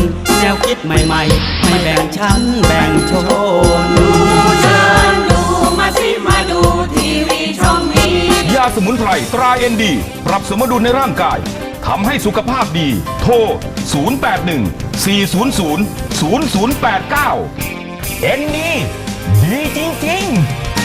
แบ่งชนแนวคิดใหม่ๆ ไม่แบ่งชั้นแบ่งชนเชิญดูมาสิมาดูทีวีช่องนี้ ยาสมุนไพรตราเอ็นดี ปรับสมดุลในร่างกายทำให้สุขภาพดี โทร 081 400 0089 เอ็นดีดีจริง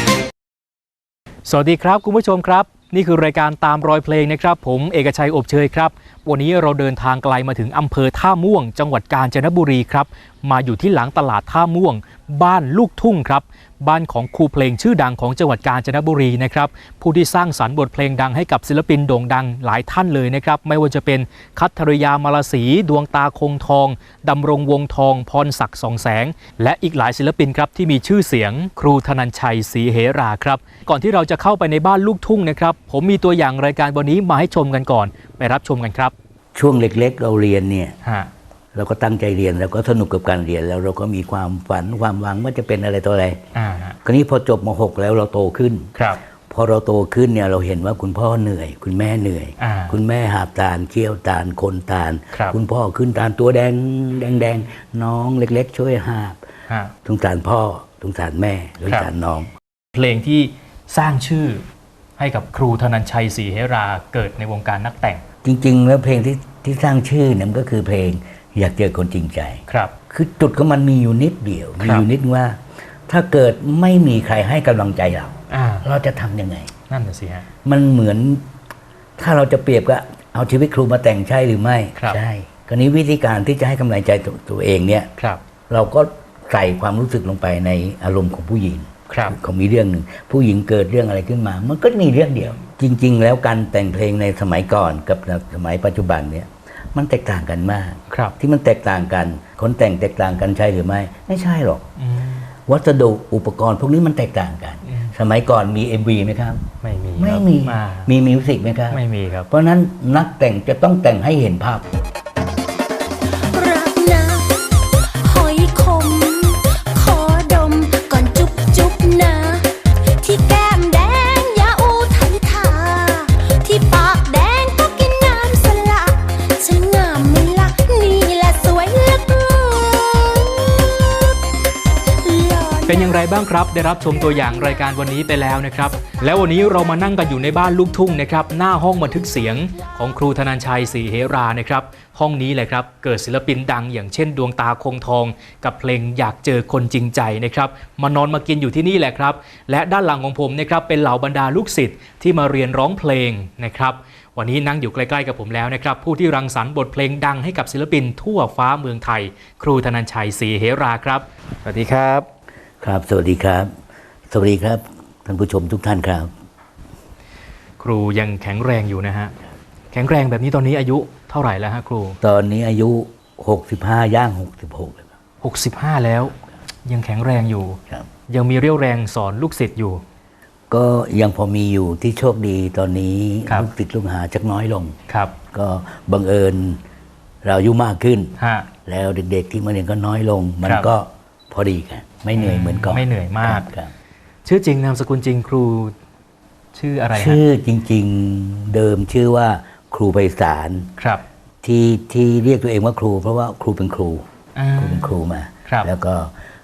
ๆสวัสดีครับ คุณผู้ชมครับ นี่คือรายการตามรอยเพลงนะครับ ผมเอกชัยอบเชยครับ วันนี้เราเดินทางไกลมาถึงอำเภอท่าม่วง จังหวัดกาญจนบุรีครับ มาอยู่ที่หลังตลาดท่าม่วง บ้านลูกทุ่งครับ บ้านของครูเพลงชื่อดังของจังหวัดกาญจนบุรีนะครับ ผู้ที่สร้างสรรค์บทเพลงดังให้กับศิลปินโด่งดังหลายท่านเลยนะครับ ไม่ว่าจะเป็นคัทริยามาลาสี ดวงตาคงทอง ดำรงวงทอง พรศักดิ์สองแสง และอีกหลายศิลปินครับที่มีชื่อเสียง ครูธนันชัยศรีเหราครับ ก่อนที่เราจะเข้าไปในบ้านลูกทุ่งนะครับ ผมมีตัวอย่างรายการวันนี้มาให้ชมกันก่อน ไปรับชมกันครับ ช่วงเล็กๆ เราเรียนเนี่ยฮะเราก็ตั้งใจเรียนแล้วก็สนุกกับการเรียนแล้วเราก็มีความฝันความหวังว่าจะเป็นอะไรต่ออะไรอ่าฮะคราวนี้พอจบม .6 แล้วเราโตขึ้นครับพอเราโตขึ้นเนี่ยเราเห็นว่าคุณพ่อเหนื่อย คุณแม่เหนื่อยอ่าคุณแม่หาบตาลเคี่ยวตาลคนตาลครับณพ่อขึ้นตาลตัวแดงแดงแดงน้องเล็ก ๆ ช่วยหาบฮะสงสารพ่อสงสารแม่สงครับสารน้อง เพลงที่สร้างชื่อให้กับครูธนันชัยศรีเหราเกิดในวงการนักแต่ง จริง ๆ แล้วเพลงที่ที่สร้างชื่อเนี่ยมันก็คือเพลงอยากเจอคนจริงใจ ครับ คือจุดของมันมีอยู่นิดเดียวครับมีอยู่นิดว่า ถ้าเกิดไม่มีใครให้กำลังใจเรา อ่า เราจะทำยังไง นั่นน่ะสิฮะ มันเหมือน ถ้าเราจะเปรียบก็เอาชีวิตครูมาแต่งใช่หรือไม่ครับ ใช่คราวนี้วิธีการที่จะให้กำลังใจตัวตัวเองเนี่ย ครับ เราก็ใส่ความรู้สึกลงไปในอารมณ์ของผู้หญิง ครับเขามีเรื่องหนึ่งผู้หญิงเกิดเรื่องอะไรขึ้นมา มันก็มีเรื่องเดียว จริง ๆ แล้วการแต่งเพลงในสมัยก่อนกับสมัยปัจจุบันเนี่ยมันแตกต่างกันมากครับ ที่มันแตกต่างกัน คนแต่งแตกต่างกันใช่หรือไม่ ไม่ใช่หรอกอืมวัสดุอุปกรณ์ พวกนี้มันแตกต่างกันอืมสมัยก่อนมี MV ไหมครับ ไม่มีไม่ครับมีอ่ามีมิวสิกไหมครับไม่มีครับ เพราะฉะนั้นนักแต่งจะต้องแต่งให้เห็นภาพ ไรบ้างครับ ได้รับชมตัวอย่างรายการวันนี้ไปแล้วนะครับ แล้ววันนี้เรามานั่งกันอยู่ในบ้านลูกทุ่งนะครับหน้าห้องบันทึกเสียงของครูธนันชัยศรีเหรานะครับ ห้องนี้แหละครับเกิดศิลปินดังอย่างเช่น ดวงตาคงทอง กับเพลงอยากเจอคนจริงใจนะครับมานอนมากินอยู่ที่นี่แหละครับ และด้านหลังของผมนะครับเป็นเหล่าบรรดาลูกศิษย์ที่มาเรียนร้องเพลงนะครับวันนี้นั่งอยู่ใกล้ๆกับผมแล้วนะครับผู้ที่รังสรรค์บทเพลงดังให้กับศิลปินทั่วฟ้าเมืองไทย ครูธนันชัยศรีเหราครับ สวัสดีครับ ครับ สวัสดีครับ สวัสดีครับท่านผู้ชมทุกท่านครับ ครูยังแข็งแรงอยู่นะฮะ แข็งแรงแบบนี้ตอนนี้อายุเท่าไหร่แล้วฮะครู ตอนนี้อายุ 65 ย่าง 66แล้วครับ65 แล้ว ยังแข็งแรงอยู่ ครับ ยังมีเรี่ยวแรงสอนลูกศิษย์อยู่ ก็ยังพอมีอยู่ที่โชคดีตอนนี้ครับ ลูกติดลูกหาจักน้อยลง ครับก็บังเอิญเราอายุมากขึ้น ฮะ แล้วเด็กๆที่มาเรียนก็น้อยลง มันครับ ก็ พอดีกันไม่เหนื่อยเหมือนก่อนไม่เหนื่อยมากครับชื่อจริงนามสกุลจริงครูชื่ออะไรฮะชื่อจริง ๆเดิมชื่อว่าครูไพศาลครับ ที่ที่เรียกตัวเองว่าครู เพราะว่าครูเป็นครูอ่าครูเป็นครูมาครับแล้วก็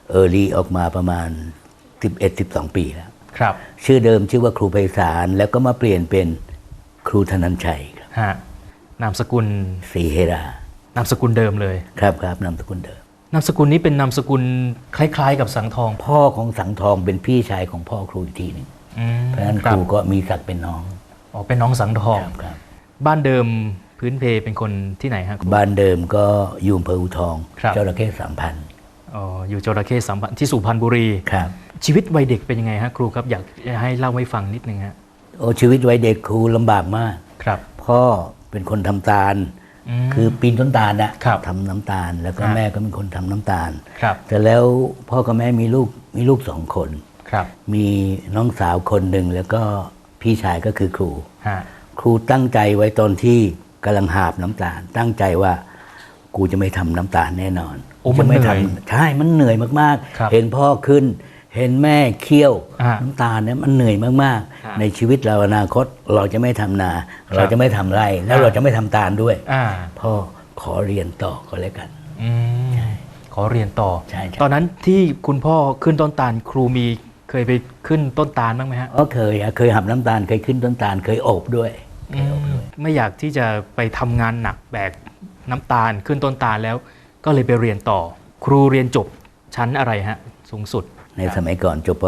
เออรีออกมาประมาณ 11-12 ปีแล้วครับ ชื่อเดิมชื่อว่าครูไพศาลแล้วก็มาเปลี่ยนเป็นคครูธนันชัยครับฮะนามสกุลศรีเฮรานามสกุลเดิมเลย ครับครับนามสกุลเดิม นามสกุลนี้เป็นนามสกุลคล้าย ๆ กับสังทอง พ่อของสังทองเป็นพี่ชายของพ่อครูอีกทีหนึ่งอืมเพราะฉะนั้นคครัรูบก็มีศักดิ์เป็นน้องอ๋อเป็นน้องสังทองครับครับบ้านเดิมพื้นเพเป็นคนที่ไหนฮะครูบ้านเดิมก็อยู่อำเภออูทองครับเจ้าระเข้สามพันอ๋ออยู่จระเข้สัมพันธ์ที่สุพรรณบุรีครับ ชีวิตวัยเด็กเป็นยังไงฮะครูครับอยากให้เล่าให้ฟังนิดนึงฮะโอ้ชีวิตวัยเด็กครูลำบากมากครับ พ่อเป็นคนทำตาลม คือปีนต้นตาลนะครับทำน้ำตาล แล้วก็ครับแม่ก็เป็นคนทำน้ำตาลครับแต่แล้วพ่อกับแม่มีลูกมีลูกสองคนครับ มีน้องสาวคนหนึ่งแล้วก็พี่ชายก็คือครูฮะครูตั้งใจไว้ตอนที่กำลังหาบน้ำตาล ตั้งใจว่ากูจะไม่ทำน้ำตาลแน่นอนโอ้มันจะไม่เหนื่อยทำใช่มันเหนื่อยมากครับๆเห็นพ่อขึ้น เห็นแม่เคี่ยวอ่าน้ำตาลเนี่ยมันเหนื่อยมากครับๆในชีวิตเราอนาคตเราจะไม่ทำนาครับเราจะไม่ทำไร่แล้วอ่าเราจะไม่ทำตาลด้วยอ่าพ่อขอเรียนต่อก็แล้วกันอืมขอเรียนต่อใช่ใช่ตอนนั้นที่คุณพ่อขึ้นต้นตาลครูมีเคยไปขึ้นต้นตาลบ้างไหมฮะก็เคยอะเคยหับน้ำตาลเคยขึ้นต้นตาลเคยโอบด้วยเคยโอบด้วยไม่อยากที่จะไปทำงานหนักแบกน้ำตาลขึ้นต้นตาลแล้ว ก็เลยไปเรียนต่อ ครูเรียนจบชั้นอะไรฮะสูงสุด ในสมัยก่อนจบป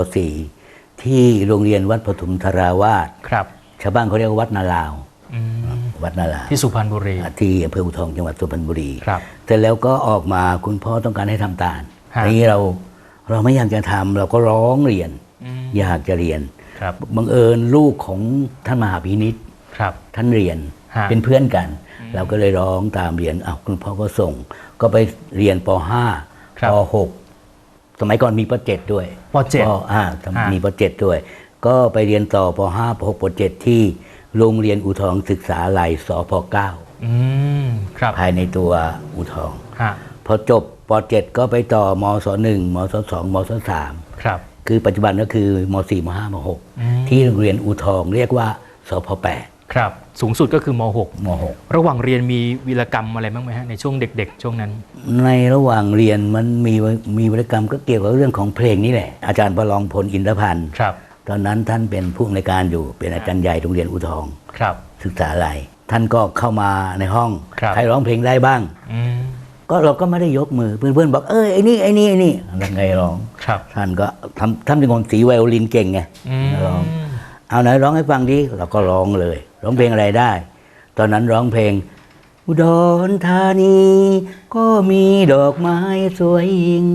.4 ที่โรงเรียนวัดปฐุมธาราวาสครับชาวบ้านเขาเรียกว่าวัดนาลาวอืมวัดนาลาวที่สุพรรณบุรีที่อำเภออูทองจังหวัดสุพรรณบุรีครับเสร็จแล้วก็ออกมาคุณพ่อต้องการให้ทำตาลฮะทีนี้เราเราไม่อยากจะทำเราก็ร้องเรียนอืมอยากจะเรียนครับบังเอิญลูกของท่านมหาพินิษครับท่านเรียนฮะเป็นเพื่อนกัน เราก็เลยร้องตามเรียนอ้าวคุณพ่อก็ส่ง ก็ไปเรียนปครับ .5 ป .6 สมัยก่อนมีป .7 ด้วยปเจ็ดอ่าฮะมีป .7 ด้วย ก็ไปเรียนต่อป .5 ป .6 ป .7 ที่โรงเรียนอูทองศึกษาลัยสพอืมครับ9ภายในตัวอูทองฮะพอจบป .7 ก็ไปต่อมศ .1 มศ .2 มศครับ .3 คือปัจจุบันก็คือม .4 ม .5 มอืม .6 ที่โรงเรียนอูทองเรียกว่าสพครับ สูงสุดก็คือม8ม .6 ระหว่างเรียนมีวีรกรรมอะไรบ้างไหมฮะในช่วงเด็ก ๆ ช่วงนั้น .6 ในระหว่างเรียนมันมีมีวิรกรรมก็เกี่ยวกับเรื่องของเพลงนี่แหละ อาจารย์ประลองพลอินทพันธ์ครับ ตอนนั้นท่านเป็นผู้อำนวยการอยู่เป็นอาจารย์ใหญ่โรงเรียนอูทองครับศึกษาอะไรท่านก็เข้ามาในห้องครับใครร้องเพลงได้บ้างอืมก็เราก็ไม่ได้ยกมือเพื่อนๆบอกเอ้ยไอ้นี่ไอ้นี่ไอ้นี่แล้วไงร้องครับ ท่านก็ทำท่านเป็นคนสีไวโอลินเก่งไงอืมร้องเอาไหนร้องให้ฟังดิเราก็ร้องเลย ร้องเพลงอะไรได้ ตอนนั้นร้องเพลง อุดรธานี ก็มีดอกไม้สวยยิ่ง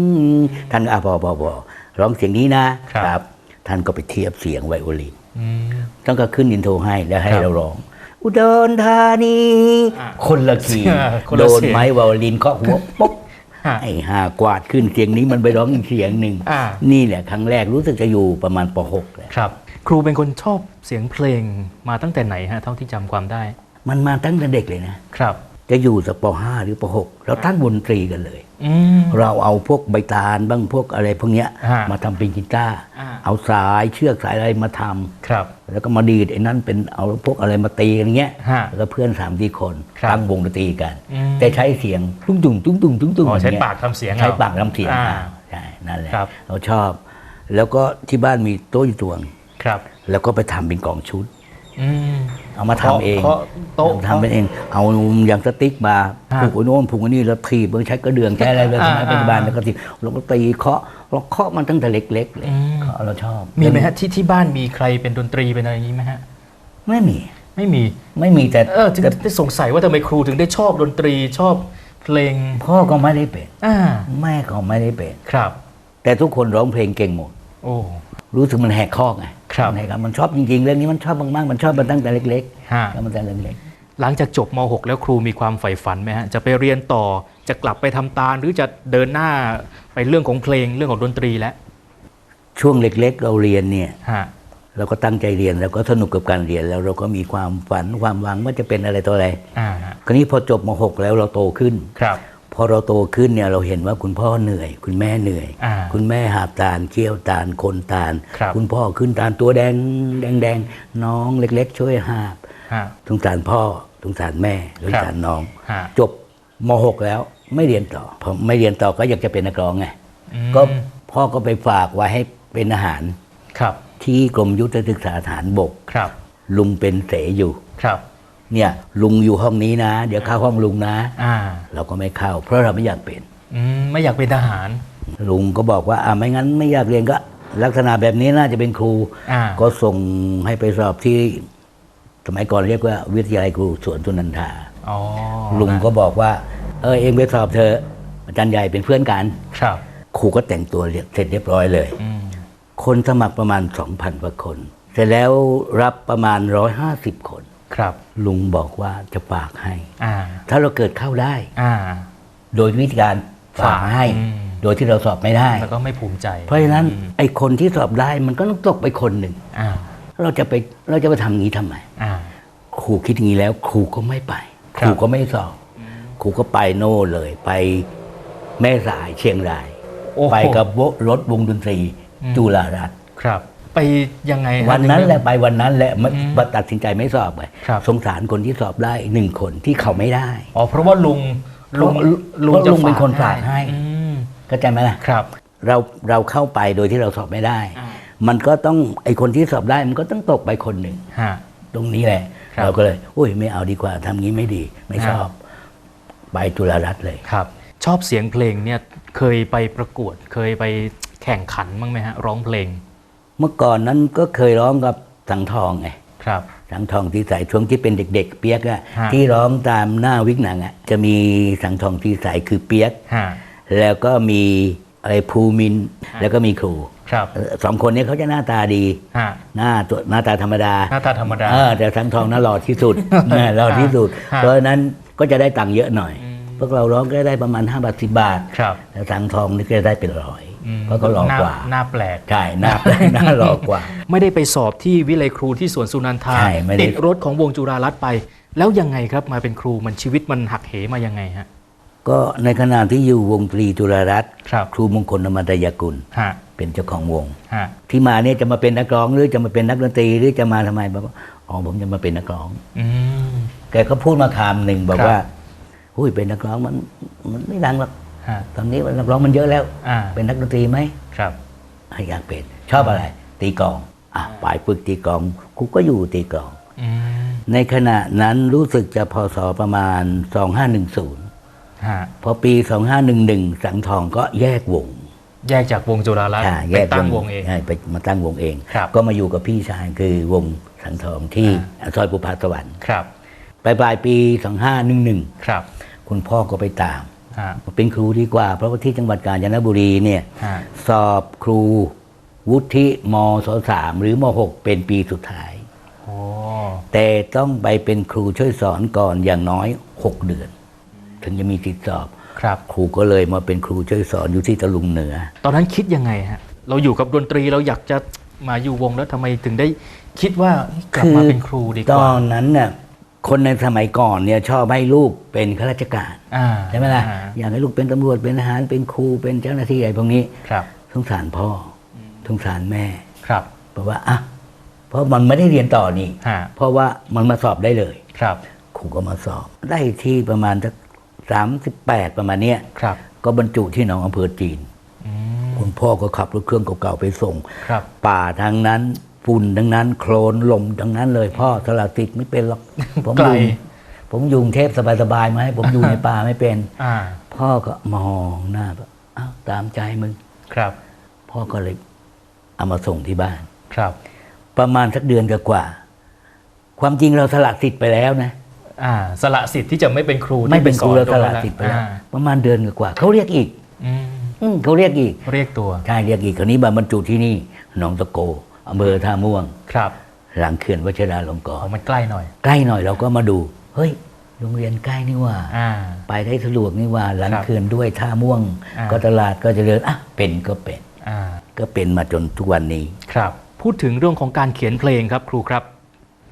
ท่านก็อะพอพอพอร้องเสียงนี้นะครับ ท่านก็ไปเทียบเสียงไวโอลินอืมต้องก็ขึ้นอินโทรให้แล้วให้ครับเราร้อง อุดรธานีอะคนละคีย์อ่าคนโดละนเสียงไม้ไวโอลินเคาะหัวปุ๊บฮะไอ้ห่ากวาดขึ้นเสียงนี้มันไปร้องอีกเสียงหนึ่งอ่านี่แหละครั้งแรกรู้สึกจะอยู่ประมาณป .6 แหละ ครับครูเป็นคนชอบเสียงเพลงมาตั้งแต่ไหนฮะเท่าที่จำความได้ มันมาตั้งแต่เด็กเลยนะครับ จะอยู่สักป .5 หรือป .6 เราตั้งวงดนตรีกันเลยอืมเราเอาพวกใบตาลบ้างพวกอะไรพวกเนี้ยฮะมาทำเป็นกีตาร์อ่าเอาสายเชือกสายอะไรมาทำครับ แล้วก็มาดีดไอ้นั่นเป็นเอาพวกอะไรมาตีกันเงี้ยฮะแล้วก็เพื่อนสามสี่คนครับตั้งวงดนตรีกันอืมแต่ใช้เสียงตุ้งตุ้งตุ้งตุ้งตุ้งตุ้งอ๋อใช้ย่งงี้ยปากทำเสียงใช้เอาปากทำเสียงอ่าเอาใช่นั่นแหละครับเราชอบ แล้วก็ที่บ้านมีโต๊ะอยู่ตัวง ครับ แล้วก็ไปทำเป็นกล่องชุดอืมเอามาทำเองเคาะโต๊ะทำเป็นเอง เอาอย่างสติ๊กมาฮะผูกไอ้โน้นผูกไอ้นี่แล้วทีบใช้กระเดื่องใช้อะไรเลยอ่าสมัยปัจจุบันอ่าแล้วก็ทีเราก็ตีเคาะเราเคาะมันตั้งแต่เล็ก ๆ เลยอืมเคาะเราชอบ มีไหมฮะที่ที่บ้านมีใครเป็นดนตรีเป็นอะไรอย่างนี้ไหมฮะ ไม่มี ไม่มี ไม่มีแต่เออถึงแต่ได้สงสัยว่าทำไมครูถึงได้ชอบดนตรีชอบเพลง พ่อก็ไม่ได้เป็นอ่าแม่ก็ไม่ได้เป็นครับ แต่ทุกคนร้องเพลงเก่งหมด โอ้รู้สึกมันแหกคอกไงครับมันแหกคอกมันชอบจริงๆ เรื่องนี้มันชอบมากๆ มันชอบมาตั้งแต่เล็กฮะๆก็มาตั้งแต่เล็กหลังจากจบม .6 แล้วครูมีความใฝ่ฝันไหมฮะจะไปเรียนต่อจะกลับไปทำตาลหรือจะเดินหน้าไปเรื่องของเพลงเรื่องของดนตรีแล้วๆช่วงเล็ก ๆ เราเรียนเนี่ยฮะเราก็ตั้งใจเรียนแล้วก็สนุกกับการเรียนแล้วเราก็มีความฝันความหวังว่าจะเป็นอะไรตัวอะไรอ่าฮะคราวนี้พอจบม .6 แล้วเราโตขึ้นครับ พอเราโตขึ้นเนี่ยเราเห็นว่าคุณพ่อเหนื่อย คุณแม่เหนื่อยอ่าคุณแม่หาบตาลเคี่ยวตาลคนตาลครับณพ่อขึ้นตาลตัวแดงแดงแดงน้องเล็ก ๆ ช่วยหาบฮะสงสารพ่อสงสารแม่สงครับสารน้องฮะจบม .6 แล้วไม่เรียนต่อพอไม่เรียนต่อก็อยากจะเป็นนักร้องไงอืมก็พ่อก็ไปฝากไว้ให้เป็นอาหารครับ ที่กรมยุทธศึกษาฐานบกครับ ลุงเป็นเสอยู่อครับ เนี่ยลุงอยู่ห้องนี้นะ เดี๋ยวเข้าห้องลุงนะอ่าเราก็ไม่เข้า เพราะเราไม่อยากเป็นอืมไม่อยากเป็นทหาร ลุงก็บอกว่าอ่าไม่งั้นไม่อยากเรียนก็ ลักษณะแบบนี้น่าจะเป็นครู อ่าก็ส่งให้ไปสอบที่ สมัยก่อนเรียกว่า วิทยาลัยครูสวนสุนันทา อ๋อลุงก็บอกว่า เออเองไปสอบเธอะอาจารย์ใหญ่เป็นเพื่อนกัน ครับ ครูก็แต่งตัวเรียบเสร็จเรียบร้อยเลย อืมคนสมัครประมาณ 2,000กว่าคน เสร็จแล้วรับประมาณ 150 คน ครับ ลุงบอกว่าจะฝากให้อ่าถ้าเราเกิดเข้าได้อ่าโดยวิธีการฝากให้อืมโดยที่เราสอบไม่ได้ แล้วก็ไม่ภูมิใจ เพราะฉะนั้นอืมไอ้คนที่สอบได้มันก็ต้องตกไปคนหนึ่งอ่าเราจะไปเราจะไปทำอย่างนี้ทำไมอ่าครูคิดอย่างนี้แล้ว ครูก็ไม่ไปคครับรูก็ไม่สอบครูก็ไปโน่นเลย ไปแม่สายเชียงรายโอ้โหไปกับรถวงดนตรีอืมจุฬารัตน์ครับ ไปยังไงฮะวันนั้นถึงแหได้ละไปวันนั้นแหละไม่อืมมาตัดสินใจไม่สอบไปครับสงสารคนที่สอบได้หนึ่งคนที่เขาไม่ได้อ๋อเพราะว่าลุงลุงเพราะลุงเป็นคนฝากให้อืมเข้าใจไหมล่ะครับ เราเราเข้าไปโดยที่เราสอบไม่ได้อ่ามันก็ต้องไอคนที่สอบได้มันก็ต้องตกไปคนหนึ่งฮะตรงนี้แหละครับเราก็เลยอุ้ยไม่เอาดีกว่าทำงี้ไม่ดี ไม่ชอบ ไปจุฬารัตน์เลยครับ ชอบเสียงเพลงเนี่ยเคยไปประกวด เคยไปแข่งขันบ้างไหมฮะ ร้องเพลง เมื่อก่อนนั้นก็เคยร้องกับสังทองไงครับสังทองที่ใส่ช่วงที่เป็นเด็ก ๆ เปียกอะฮะที่ร้องตามหน้าวิกหนังอะจะมีสังทองที่ใส่คือเปียกฮะแล้วก็มีอะไรภูมินทร์แล้วก็มีครูครับเอ่อสองคนนี้เขาจะหน้าตาดีฮะหน้าตัวหน้าตาธรรมดาหน้าตาธรรมดาเออแต่สังทองน่าหล่อที่สุดนะหล่อที่สุดฮะเพราะฉะนั้นก็จะได้ตังค์เยอะหน่อยอืมพวกเราร้องก็ได้ประมาณ5บาทสิบาทครับแต่สังทองนี่ก็จะได้เป็นร้อยอืม เพราะเขาหล่อกว่าหน้หน้าแปลกใช่หน้าหน้าหล่อกว่า ไม่ได้ไปสอบที่วิเลยครูที่สวนสุนันทาใช่ไม่ได้ติดรถของวงจุฬารัตน์ไป แล้วยังไงครับมาเป็นครูมันชีวิตมันหักเหมายังไงฮะก็ในขณะที่อยู่วงตรีจุฬารัตน์ครับครูมงคลอมตยกุลฮะเป็นเจ้าของวงฮะที่มาเนี่ยจะมาเป็นนักร้องหรือจะมาเป็นนักดนตรีหรือจะมาทำไมบอกว่าอ๋อผมจะมาเป็นนักร้องอืมแกก็พูดมาคำหนึ่งบอกครับว่าหุ้ยเป็นนักร้องมันมันไม่ดังหรอกฮะ ตอนนี้นักร้องมันเยอะแล้วอ่าเป็นนักดนตรีไหมครับให้อยากเป็นชอบอะไร ตีกลองอะไปฝึกตีกลองครูก็อยู่ตีกลองอืมในขณะนั้นรู้สึกจะพศประมาณ 2510ฮะพอปี 2511 สังทองก็แยกวง แยกจากวงจุฬารัตน์อ่าไปตั้งวงเองใช่ไปมาตั้งวงเองครับก็มาอยู่กับพี่ชายคือวงสังทองที่ซอยปุพาสวรรค์ครับปลายปลายปี 2511 ครับ คุณพ่อก็ไปตามฮะ เป็นครูดีกว่า เพราะว่าที่จังหวัดกาญจนบุรีเนี่ยฮะสอบครูวุฒิมศสามหรือมหกเป็นปีสุดท้ายโอ้แต่ต้องไปเป็นครูช่วยสอนก่อนอย่างน้อย 6 เดือน ถึงจะมีติดสอบครับครูก็เลยมาเป็นครูช่วยสอนอยู่ที่ตะลุงเหนือ ตอนนั้นคิดยังไงฮะเราอยู่กับดนตรีเราอยากจะมาอยู่วงแล้วทำไมถึงได้คิดว่ากลับมาเป็นครูดีกตว่าอนนั้นน่ะ คนในสมัยก่อนเนี่ยชอบให้ลูกเป็นข้าราชการอ่าใช่ไหมล่ะอ่าอยากให้ลูกเป็นตำรวจเป็นทหารเป็นครูเป็นเจ้าหน้าที่อะไรพวกนี้ครับสงสารพ่ออสงสารแม่ครับเพราะว่าอะเพราะมันไม่ได้เรียนต่อนี่ฮะเพราะว่ามันมาสอบได้เลยครับครูก็มาสอบ ได้ที่ประมาณสักสามสิบแปดประมาณเนี้ยครับ ก็บรรจุที่หนองอำเภอจีนอืมคุณพ่อก็ขับรถเครื่องเก่าๆไปส่งครับป่าทางนั้น ฝุ่นทั้งนั้น โคลนลมทั้งนั้นเลยพ่อสลัดติดไม่เป็นหรอกผมไกอลยู่ผมอยู่กรุงเทพสบายๆมาให้ผมอยู่ในป่าไม่เป็น อ่า พ่อก็มองหน้าแบบอ้าวตามใจมึง ครับ พ่อก็เลยเอามาส่งที่บ้าน ครับ ประมาณสักเดือนกว่าๆความจริงเราสละสิทธิ์ไปแล้วนะ อ่า สละสิทธิ์ที่จะไม่เป็นครูที่ไม่เป็นครูสอเราตสงละนั้นสิทธิ์ไปแล้ว อ่าประมาณเดือนกว่าๆเขาเรียกอีก อืมอืมเขาเรียกอีก เรียกตัว ใช่เรียกอีกคราวนี้มาบรรจุที่นี่หนองตะโก อำเภอท่าม่วง ครับหลังเขื่อนวชิราลงกรอ๋อณ์มันใกล้หน่อย ใกล้หน่อยเราก็มาดู เฮ้ย โรงเรียนใกล้นี่ว่า อ่า ไปได้สะดวกนี่ว่า หลังครับเขื่อนด้วยท่าม่วง อ่า ก็ตลาดก็เจะเดินอะเป็นก็เป็น อ่า ก็เป็นมาจนทุกวันนี้ ครับพูดถึงเรื่องของการเขียนเพลงครับ ครูครับ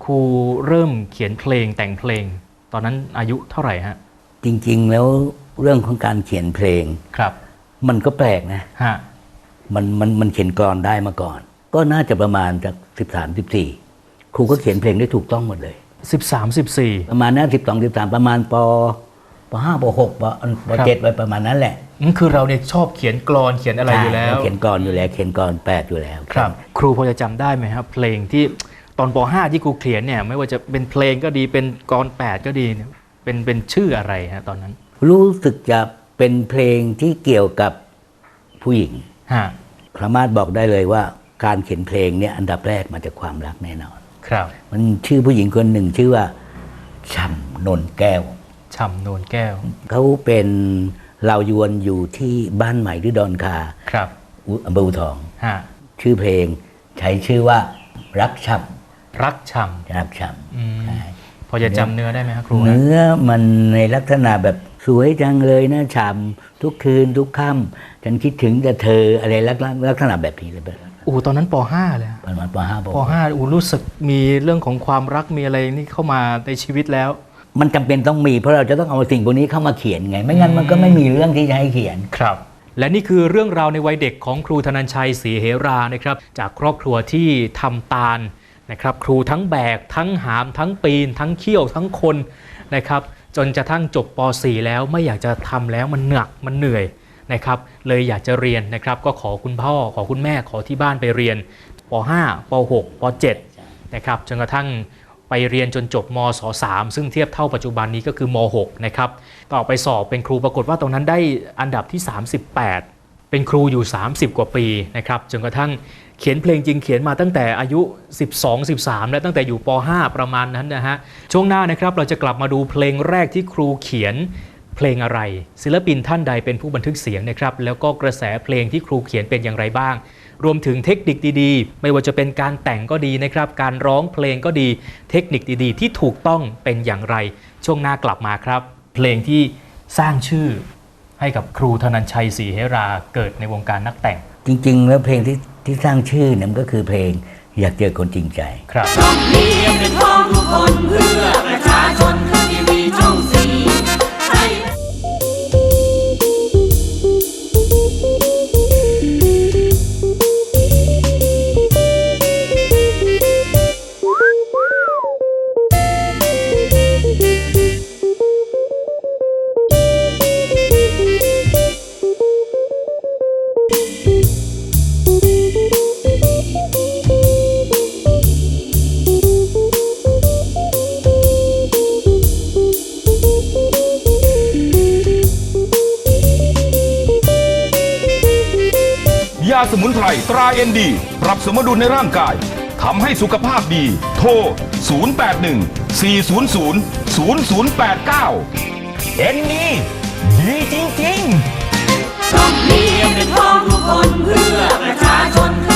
ครูเริ่มเขียนเพลงแต่งเพลง ตอนนั้นอายุเท่าไหร่ฮะจริง ๆ แล้วเรื่องของการเขียนเพลง ครับมันมันก็แปลกนะ ฮะมันมันมันเขียนกรอนได้มาก่อน ก็น่าจะประมาณจากสิบสามสิบสี่ครูก็เขียนเพลงได้ถูกต้องหมดเลย 13 14 ประมาณนั้นสิบสองสิบสามประมาณปปห้าปหกปปครับเจ็ดไปประมาณนั้นแหละนั่นคือเราเนี่ยชอบเขียนกลอนเขียนอะไรอยู่แล้วใช่เราเขียนกรอยู่แล้ว เขียนกรแปดอยู่แล้ว ครับ ครูพอจะจำได้ไหมครับ เพลงที่ตอนป .5 ที่ครูเขียนเนี่ยไม่ว่าจะเป็นเพลงก็ดีเป็นกรแปดก็ดีเนี่ยเป็นเป็นชื่ออะไรฮะตอนนั้น รู้สึกจะเป็นเพลงที่เกี่ยวกับผู้หญิงฮะสามารถบอกได้เลยว่า การเขียนเพลงเนี่ยอันดับแรกมาจากความรักแน่นอน ครับ มันชื่อผู้หญิงคนหนึ่งชื่อว่าช่ำนนแก้วฉ่ำโนนแก้ว เขาเป็นเหล่ายวนอยู่ที่บ้านใหม่ที่ดอนคาครับอุอำเภออูทองฮะชื่อเพลงใช้ชื่อว่ารักช่รักฉ่ำรักช่ำอืมำใช่พอจะจำเนื้อได้ไหมครับครูฮะเนื้อมันในลักษณะแบบสวยจังเลยนะช่ำทุกคืนทุกค่ำฉันคิดถึงแต่เธออะไรลักษณะลักษณะแบบนี้เลยแบบโอ้ตอนนั้นป .5 เลยฮะประมาณปห้าปป .5 อูรู้สึกมีเรื่องของความรักมีอะไรนี่เข้ามาในชีวิตแล้ว มันจำเป็นต้องมีเพราะเราจะต้องเอาสิ่งพวกนี้เข้ามาเขียนไง ไม่งั้นมันก็ไม่มีเรื่องที่จะให้เขียนครับ และนี่คือเรื่องราวในวัยเด็กของครูธนันชัยศรีเหรานะครับ จากครอบครัวที่ทำตาลนะครับ ครูทั้งแบก ทั้งหาม ทั้งปีน ทั้งเขี้ยวทั้งคนนะครับ จนจะทั้งจบป .4 แล้วไม่อยากจะทำแล้วมันหนักมันเหนื่อย นะครับเลยอยากจะเรียนนะครับก็ขอคุณพ่อขอคุณแม่ขอที่บ้านไปเรียนป .5 ป .6 ป .7 นะครับจนกระทั่งไปเรียนจนจบมศ3ซึ่งเทียบเท่าปัจจุบันนี้ก็คือม .6 นะครับต่อไปสอบเป็นครูปรากฏว่าตรงนั้นได้อันดับที่ 38 เป็นครูอยู่ 30 กว่าปีนะครับจนกระทั่งเขียนเพลงจริงเขียนมาตั้งแต่อายุ 12 13 และตั้งแต่อยู่ป .5 ประมาณนั้นนะฮะช่วงหน้านะครับเราจะกลับมาดูเพลงแรกที่ครูเขียน เพลงอะไร ศิลปินท่านใดเป็นผู้บันทึกเสียงนะครับ แล้วก็กระแสเพลงที่ครูเขียนเป็นอย่างไรบ้าง รวมถึงเทคนิคดีๆ ไม่ว่าจะเป็นการแต่งก็ดีนะครับ การร้องเพลงก็ดี เทคนิคดีๆ ที่ถูกต้องเป็นอย่างไร ช่วงหน้ากลับมาครับ เพลงที่สร้างชื่อให้กับครูธนันชัยศรีเหราเกิดในวงการนักแต่ง จริง ๆ แล้วเพลงที่ที่สร้างชื่อเนี่ยมันก็คือเพลงอยากเจอคนจริงใจ ครับช่องนี้เป็นของทุกคนเพื่อประชาชน มุนไพรตราเอ็นดี ปรับสมดุลในร่างกายทำให้สุขภาพดี โทร 081 400 0089 เอ็นดีดีจริงๆ ต้องนี้เป็นของทุกคนเพื่อประชาชนคือ